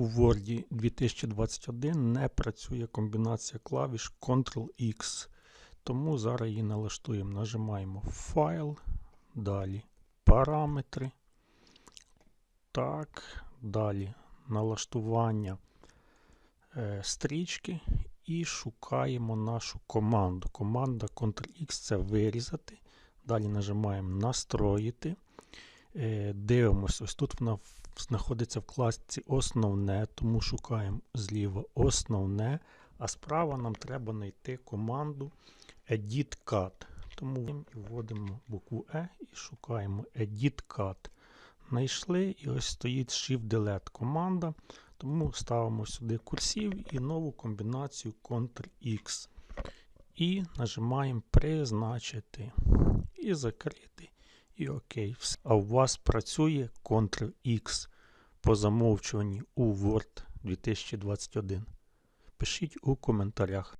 у Word 2021 не працює комбінація клавіш Ctrl-X. Тому зараз її налаштуємо. Нажимаємо Файл, далі Параметри. Так, далі налаштування е, стрічки і шукаємо нашу команду. Команда Ctrl-X це вирізати. Далі нажимаємо Настроїти. Е, Дивимося, ось тут вона знаходиться в класці Основне, тому шукаємо зліва Основне, а справа нам треба знайти команду Edit Cut. Тому вводимо букву E і шукаємо Edit Cut. Знайшли і ось стоїть Shift-Delete команда. Тому ставимо сюди курсів і нову комбінацію Ctrl-X. І нажимаємо Призначити. І закрити. І окей. А у вас працює Ctrl-X по замовчуванні у Word 2021. Пишіть у коментарях.